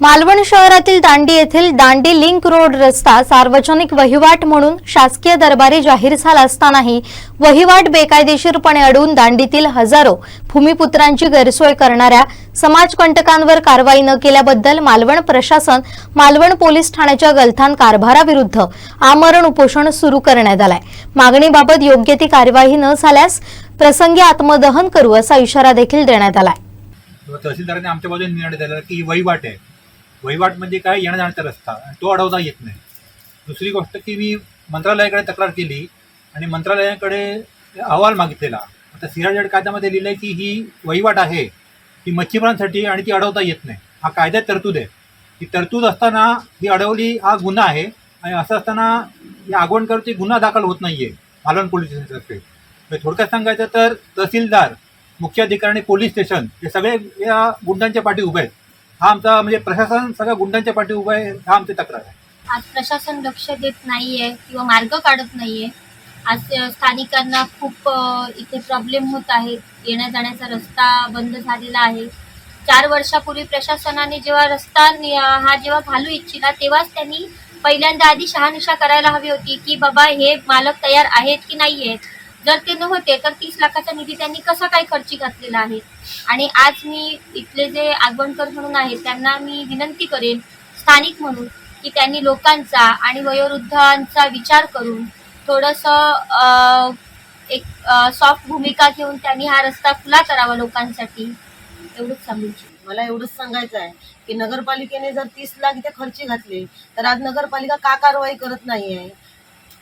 मालवण शहरातील दांडी येथील दांडी link road रस्ता सार्वजनिक वहिवाट म्हणून शासकीय दरबारी जाहीर झाला असतानाही वहिवाट बेकायदेशीरपणे अडवून दांडीतील हजारो भूमिपुत्रांची गैरसोय करणाऱ्या समाजकंटकांवर कारवाई न केल्याबद्दल मालवण प्रशासन मालवण पोलीस ठाण्याच्या गलथान कारभाराविरुद्ध आमरण उपोषण सुरू करण्यात आलाय. मागणीबाबत योग्य ती कार्यवाही न झाल्यास प्रसंगी आत्मदहन करू असा इशारा देखील देण्यात आलाय. तहसीलदारांनी आमच्या बाजूने निर्णय दिला की ही वहिवाट आहे. वहिवाट म्हणजे काय येण्या जाण्याचा रस्ता आणि तो अडवता येत नाही. दुसरी गोष्ट की मी मंत्रालयाकडे तक्रार केली आणि मंत्रालयाकडे अहवाल मागितलेला. आता सिराजड कायद्यामध्ये लिहिलं आहे की ही वहिवाट आहे ती मच्छीमारांसाठी आणि ती अडवता येत नाही. हा कायद्यात तरतूद आहे. ही तरतूद असताना ही अडवली हा गुन्हा आहे आणि असं असताना या आगवणकरची गुन्हा दाखल होत नाही आहे मालवण पोलीस स्टेशनतर्फे. थोडक्यात सांगायचं तर तहसीलदार मुख्याधिकारी आणि पोलीस स्टेशन हे सगळे या गुंडांच्या पाठी उभे आहेत. हा आमचा म्हणजे प्रशासन सगळ्या गुंडांच्या पाठी उभा आहे हा आमची तक्रार आहे. आज प्रशासन लक्ष देत नाहीये किंवा मार्ग काढत नाहीये. आज स्थानिकांना खूप इथे प्रॉब्लेम होत आहेत येण्या जाण्याचा रस्ता बंद झालेला आहे. चार वर्षापूर्वी प्रशासनाने जेव्हा रस्ता हा जेव्हा घालू इच्छिला तेव्हाच त्यांनी पहिल्यांदा आधी शहानिशा करायला हवी होती की बाबा हे मालक तयार आहेत की नाही आहेत जर ते नव्हते तर तीस लाखाचा निधी त्यांनी कसा काय खर्ची घातलेला आहे? आणि आज मी इथले जे आगवणकर म्हणून आहेत त्यांना मी विनंती करेन स्थानिक म्हणून की त्यांनी लोकांचा आणि वयोवृद्धांचा विचार करून थोडंसं एक सॉफ्ट भूमिका घेऊन त्यांनी हा रस्ता खुला करावा लोकांसाठी. एवढंच सांगू मला एवढंच सांगायचं आहे की नगरपालिकेने जर तीस लाख इथे खर्ची घातले तर आज नगरपालिका का कारवाई करत नाही आहे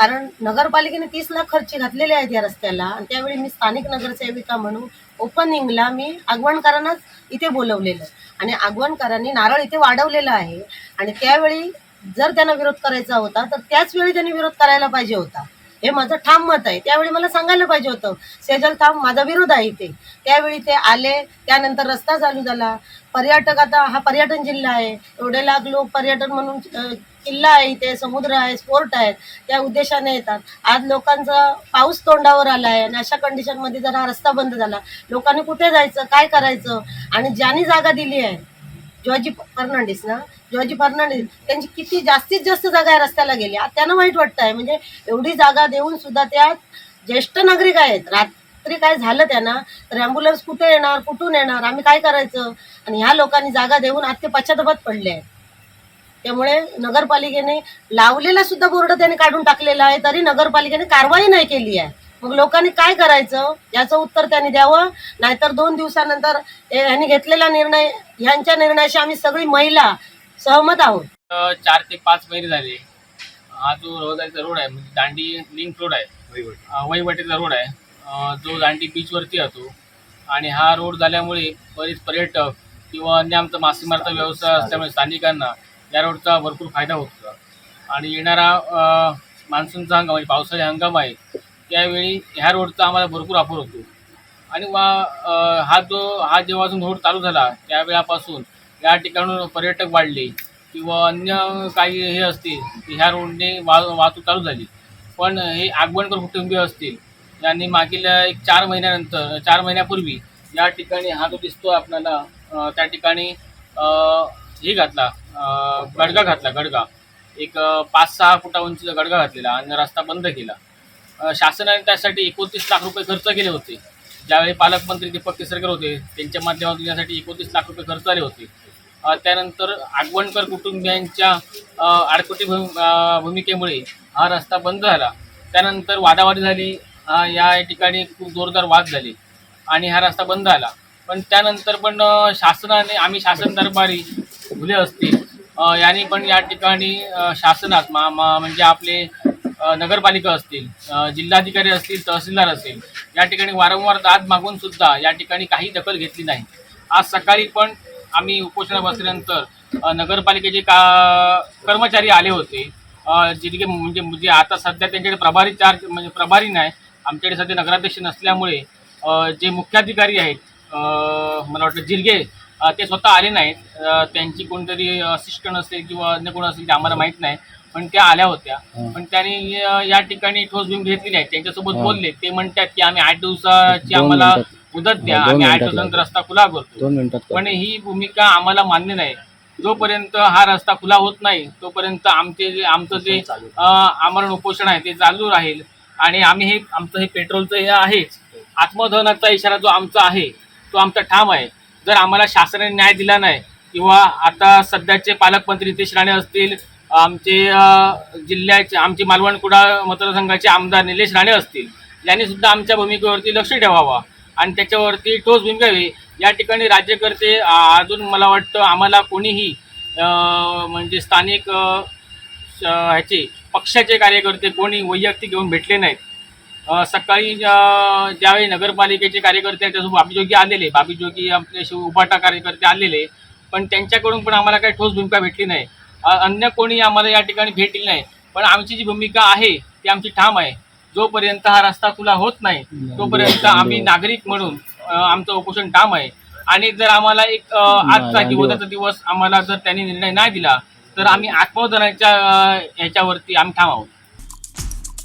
कारण नगरपालिकेने तीस लाख खर्ची घातलेले आहेत या रस्त्याला. आणि त्यावेळी मी स्थानिक नगरसेविका म्हणून ओपनिंगला मी आगवणकरांनाच इथे बोलवलेलं. आणि आगवणकरांनी नारळ इथे वाढवलेला आहे. आणि त्यावेळी जर त्यांना विरोध करायचा होता तर त्याच वेळी त्यांनी विरोध करायला पाहिजे होता. हे माझं ठाम मत आहे. त्यावेळी मला सांगायला पाहिजे होतं सेजल थांब माझा विरोध आहे इथे. त्यावेळी ते आले त्यानंतर रस्ता चालू झाला. पर्यटक आता हा पर्यटन जिल्हा आहे. एवढे लाख लोक पर्यटन म्हणून किल्ला आहे इथे समुद्र आहे स्पोर्ट आहेत त्या उद्देशाने येतात. आज लोकांचा पाऊस तोंडावर आला आहे आणि अशा कंडिशनमध्ये जर हा रस्ता बंद झाला लोकांनी कुठे जायचं काय करायचं? आणि ज्यांनी जागा दिली आहे जॉर्जी फर्नांडिस ना जॉर्जी फर्नांडिस त्यांची किती जास्तीत जास्त जागा या रस्त्याला गेली. त्यांना वाईट वाटतं आहे म्हणजे एवढी जागा देऊन सुद्धा त्या ज्येष्ठ नागरिक आहेत. रात्री काय झालं त्यांना? तर ॲम्ब्युलन्स कुठे येणार? कुठून येणार? आम्ही काय करायचं? आणि ह्या लोकांनी जागा देऊन आज ते पश्चातापात पडले आहेत. त्यामुळे नगरपालिकेने लावलेला सुद्धा बोर्ड त्यांनी काढून टाकलेला आहे तरी नगरपालिकेने कारवाई नाही केली आहे. मग लोकांनी काय करायचं? याचं उत्तर त्यांनी द्यावं. नाहीतर दोन दिवसानंतर ह्यांनी घेतलेला निर्णय ह्यांच्या निर्णयाशी आम्ही सगळी महिला सहमत आहोत. चार ते पाच महिने झाले. हा जो रहदारीचा रोड आहे म्हणजे दांडी लिंक रोड आहे. वहीवाटेचा रोड आहे. जो दांडी बीचवरती जातो आणि हा रोड झाल्यामुळे बरेच पर्यटक किंवा अन्य आमचा मासेमारचा व्यवसाय असल्यामुळे स्थानिकांना या रोडचा भरपूर फायदा होतो आणि येणारा मान्सूनचा हंगाम म्हणजे पावसाळी हंगाम आहे त्यावेळी ह्या रोडचा आम्हाला भरपूर वापर होतो. आणि वा हा जो हा जेव्हापासून रोड चालू झाला त्यावेळापासून या ठिकाणून पर्यटक वाढले किंवा अन्य काही हे असतील की ह्या रोडने वा वाहतूक चालू झाली. पण हे आगवणकर कुटुंबीय असतील यांनी मागील एक चार महिन्यानंतर चार महिन्यापूर्वी या ठिकाणी हा जो दिसतो आपल्याला त्या ठिकाणी हे घातला गडगा घातला गडगा. एक पाच सहा फुटा उंचीचा गडगा घातलेला आणि रस्ता बंद केला. शासनाने त्यासाठी एकोणतीस लाख रुपये खर्च केले होते. ज्यावेळी पालकमंत्री दीपक केसरकर होते त्यांच्या माध्यमातून यासाठी एकोणतीस लाख रुपये खर्च आले होते. त्यानंतर आगवणकर कुटुंबियांच्या अ, आडकोटी भूम भूमिकेमुळे हा रस्ता बंद झाला. त्यानंतर वादावादी झाली. या ठिकाणी खूप जोरदार वाद झाले आणि हा रस्ता बंद झाला. पण त्यानंतर पण शासनाने आम्ही शासन दरबारी भुले असतील. यांनी पण या ठिकाणी शासनात मा म्हणजे आपले नगरपालिका असतील जिल्हाधिकारी असतील तहसीलदार असतील या ठिकाणी वारंवार दाद मागून सुद्धा या ठिकाणी काही दखल घेतली नाही. आज सकाळी पण आम्ही उपोषणात बसल्यानंतर नगरपालिकेचे का कर्मचारी आले होते. अ, म्हणजे म्हणजे आता सध्या त्यांच्याकडे प्रभारी चार्ज म्हणजे प्रभारी नाही आमच्याकडे सध्या नगराध्यक्ष नसल्यामुळे जे मुख्याधिकारी आहेत मला वाटतं जिरगे ते स्वतः आले नाहीत. त्यांची कोणतरी असिस्टंट असेल किंवा अन्य कोण असेल ते आम्हाला माहीत नाही. पण त्या आल्या होत्या. पण त्यांनी या ठिकाणी ठोस भूमी घेतलेली आहे त्यांच्यासोबत बोलले. ते म्हणतात की आम्ही आठ दिवसाची आम्हाला मुदत द्या. आम्ही आठ दिवसानंतर रस्ता खुला करतो. पण ही भूमिका आम्हाला मान्य नाही. जोपर्यंत हा रस्ता खुला होत नाही तोपर्यंत आमचे जे आमचं जे आमरण उपोषण आहे ते चालू राहील. आणि आम्ही हे आमचं हे पेट्रोलचं हे आहेच. आत्मदहनाचा इशारा जो आमचा आहे तो आमचा ठाम आहे. जर आम्हाला शासनाने न्याय दिला नाही किंवा आता सध्याचे पालकमंत्री नितेश राणे असतील आमचे जिल्ह्याचे आमचे मालवण कुडा मतदारसंघाचे आमदार निलेश राणे असतील यांनी सुद्धा आमच्या भूमिकेवरती लक्ष ठेवावा. आणि त्याच्यावरती ठोस भूमिका घ्यावी. या ठिकाणी राज्यकर्ते अजून मला वाटतं आम्हाला कोणीही म्हणजे स्थानिक श- ह्याचे पक्षाचे कार्यकर्ते कोणी वैयक्तिक घेऊन भेटले नाहीत. सकाळी ज्यावेळी नगरपालिकेचे कार्यकर्ते त्याच्यासोबत बाबी जोगी आलेले. बाबी जोगी आपले उभाटा कार्यकर्ते आलेले. पण त्यांच्याकडून पण आम्हाला काही ठोस भूमिका भेटली नाही. अन्य कोणी आम्हाला या ठिकाणी भेटली नाही. पण आमची जी भूमिका आहे ती आमची ठाम आहे. जोपर्यंत हा रस्ता खुला होत नाही तोपर्यंत आम्ही नागरिक म्हणून आमचं उपोषण ठाम आहे. आणि जर आम्हाला एक आजचा उद्याचा दिवस आम्हाला जर त्यांनी निर्णय नाही दिला तर आम्ही आत्मोदनाच्या ह्याच्यावरती आम्ही ठाम आहोत.